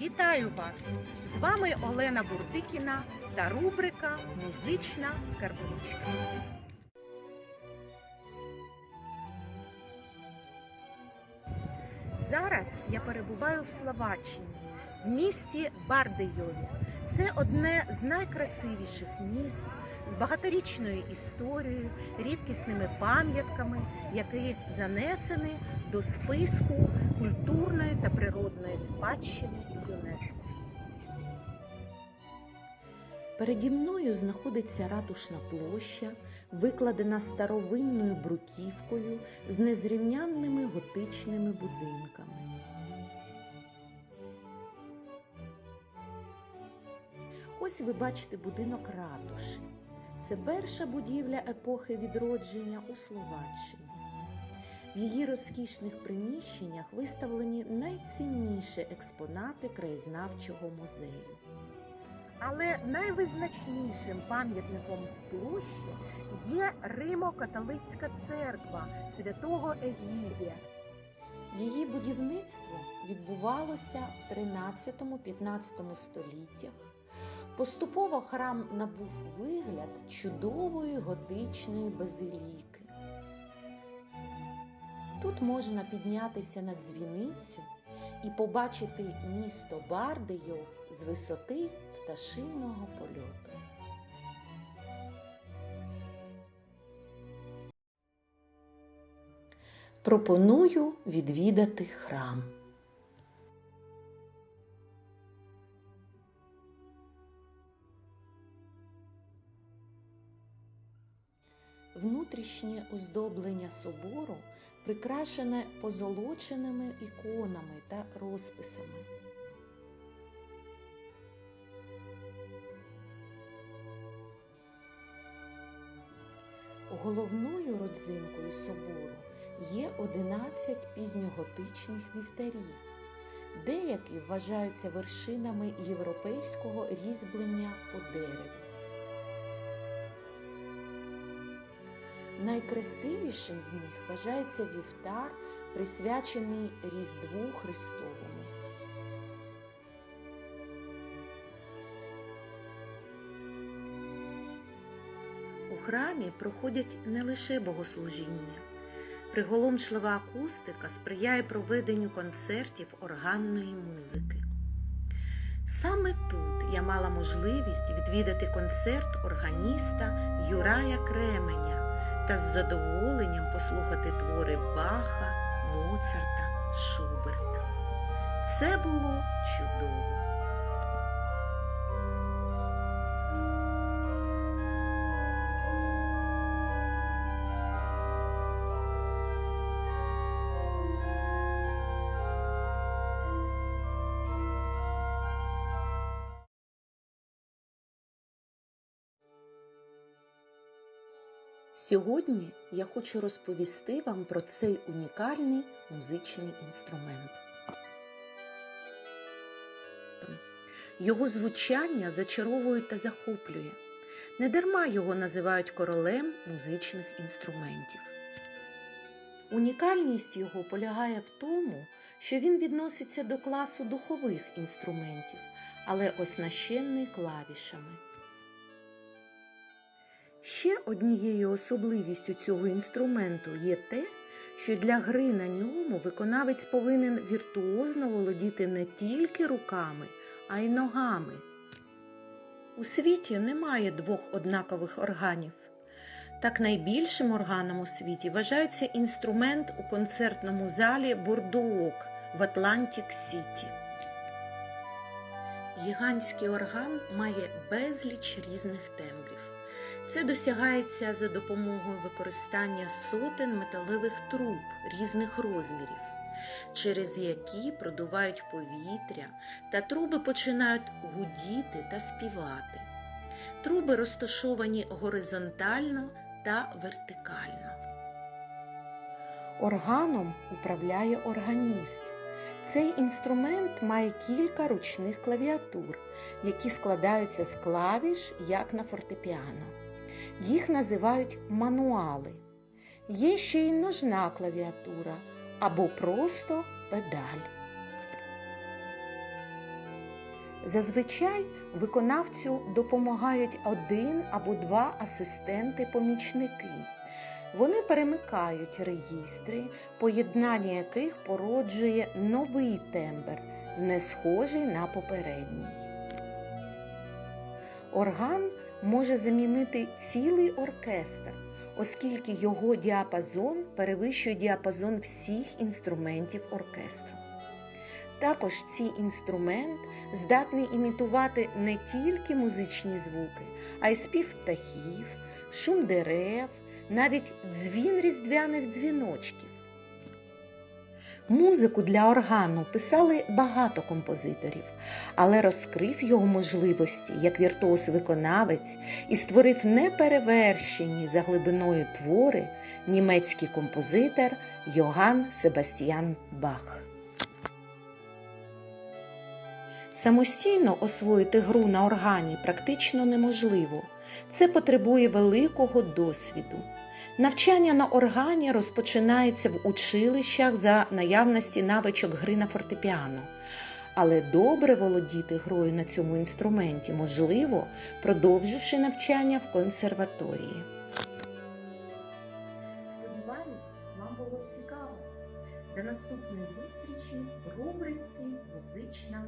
Вітаю вас! З вами Олена Бурдикіна та рубрика Музична скарбничка. Зараз я перебуваю в Словаччині, в місті Бардейові. Це одне з найкрасивіших міст з багаторічною історією, рідкісними пам'ятками, які занесені до списку культурної та природної спадщини ЮНЕСКО. Переді мною знаходиться ратушна площа, викладена старовинною бруківкою з незрівнянними готичними будинками. Ось ви бачите будинок ратуші. Це перша будівля епохи відродження у Словаччині. В її розкішних приміщеннях виставлені найцінніші експонати краєзнавчого музею. Але найвизначнішим пам'ятником площі є Римо-католицька церква святого Егідія. Її будівництво відбувалося в 13-15 століттях. Поступово храм набув вигляд чудової готичної базиліки. Тут можна піднятися на дзвіницю і побачити місто Бардейов з висоти пташиного польоту. Пропоную відвідати храм. Внутрішнє оздоблення собору прикрашене позолоченими іконами та розписами. Головною родзинкою собору є 11 пізньоготичних вівтарів. Деякі вважаються вершинами європейського різьблення по дереву. Найкрасивішим з них вважається вівтар, присвячений Різдву Христовому. У храмі проходять не лише богослужіння. Приголомшлива акустика сприяє проведенню концертів органної музики. Саме тут я мала можливість відвідати концерт органіста Юрая Кременя та з задоволенням послухати твори Баха, Моцарта, Шуберта. Це було чудово. Сьогодні я хочу розповісти вам про цей унікальний музичний інструмент. Його звучання зачаровує та захоплює. Недарма його називають королем музичних інструментів. Унікальність його полягає в тому, що він відноситься до класу духових інструментів, але оснащений клавішами. Ще однією особливістю цього інструменту є те, що для гри на ньому виконавець повинен віртуозно володіти не тільки руками, а й ногами. У світі немає двох однакових органів. Так найбільшим органом у світі вважається інструмент у концертному залі Бордоок в Атлантик Сіті. Гігантський орган має безліч різних тембрів. Це досягається за допомогою використання сотень металевих труб різних розмірів, через які продувають повітря, та труби починають гудіти та співати. Труби розташовані горизонтально та вертикально. Органом управляє органіст. Цей інструмент має кілька ручних клавіатур, які складаються з клавіш, як на фортепіано. Їх називають мануали. Є ще й ножна клавіатура або просто педаль. Зазвичай виконавцю допомагають один або два асистенти-помічники. Вони перемикають реєстри, поєднання яких породжує новий тембр, не схожий на попередній. Орган може замінити цілий оркестр, оскільки його діапазон перевищує діапазон всіх інструментів оркестру. Також цей інструмент здатний імітувати не тільки музичні звуки, а й спів птахів, шум дерев, навіть дзвін різдвяних дзвіночків. Музику для органу писали багато композиторів, але розкрив його можливості як віртуоз-виконавець і створив неперевершені за глибиною твори німецький композитор Йоган Себастьян Бах. Самостійно освоїти гру на органі практично неможливо. Це потребує великого досвіду. Навчання на органі розпочинається в училищах за наявності навичок гри на фортепіано. Але добре володіти грою на цьому інструменті можливо, продовживши навчання в консерваторії. Сподіваюсь, вам було цікаво. До наступної зустрічі в рубриці Музична.